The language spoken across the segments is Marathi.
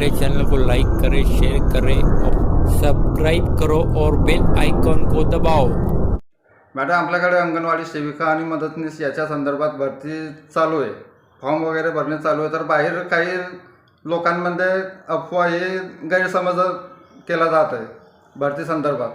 हमारे चैनल को लाइक करें शेयर करें और सब्सक्राइब करो और बेल आइकॉन को दबाओ। मॅडम आपल्याकडे अंगणवाडी सेविका आणि मदतनीस याच्या संदर्भात भरती चालू आहे. फॉर्म वगैरे भरणे चालू आहे. तर बाहेर काही लोकांमध्ये अफवा हे गैरसमज केला जात आहे भरती संदर्भात.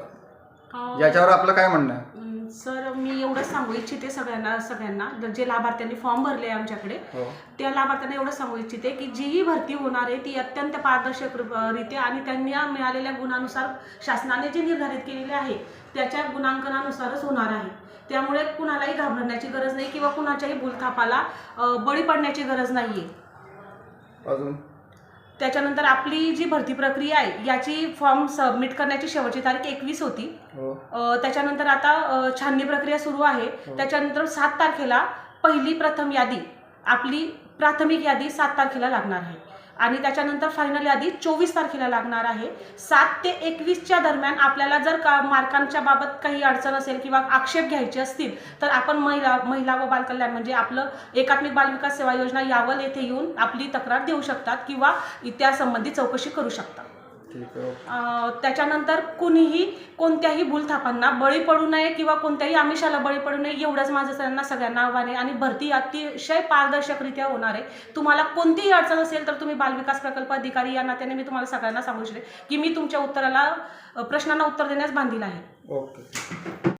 याच्यावर आपलं काय म्हणणं आहे? सर मी एवढंच सांगू इच्छिते सगळ्यांना सगळ्यांना. जे लाभार्थ्यांनी फॉर्म भरले आहे आमच्याकडे हो. त्या लाभार्थ्यांना एवढं सांगू इच्छिते की जी ही भरती होणार आहे ती अत्यंत पारदर्शक रित्या आणि त्यांनी मिळालेल्या गुणानुसार शासनाने जे निर्धारित केलेले आहे त्याच्या गुणांकनानुसारच होणार आहे. त्यामुळे कुणालाही घाबरण्याची गरज नाही किंवा कुणाच्याही भूलथापाला बळी पडण्याची गरज नाही आहे अजून? त्याच्यानंतर आपली जी भरती प्रक्रिया आहे याची फॉर्म सबमिट करण्याची शेवटची तारीख एकवीस होती. हो. अ, त्याच्यानंतर आता अ, छाननी प्रक्रिया सुरू आहे. त्याच्यानंतर सात तारखेला पहिली प्रथम यादी आपली प्राथमिक यादी सात तारखेला लागणार आहे. आणि त्याच्यानंतर फायनली आधी चोवीस तारखेला लागणार आहे. सात ते एकवीसच्या दरम्यान आपल्याला जर का मार्कांच्या बाबत काही अडचण असेल किंवा आक्षेप घ्यायचे असतील तर आपण महिला महिला व बालकल्याण म्हणजे आपलं एकात्मिक बालविकास सेवा योजना यावल येथे येऊन आपली तक्रार देऊ शकतात किंवा त्यासंबंधी चौकशी करू शकतात. त्याच्यानंतर कुणीही कोणत्याही भूलथापांना बळी पडू नये किंवा कोणत्याही आमिषाला बळी पडू नये एवढंच माझं त्यांना सगळ्यांना आव्हान आहे. आणि भरती अतिशय पारदर्शकरित्या होणार आहे. तुम्हाला कोणतीही अडचण असेल तर तुम्ही बालविकास प्रकल्प अधिकारी या नात्याने मी तुम्हाला सगळ्यांना सांगू इच्छिते की मी तुमच्या उत्तराला प्रश्नांना उत्तर देण्यास बांधील आहे. ओके.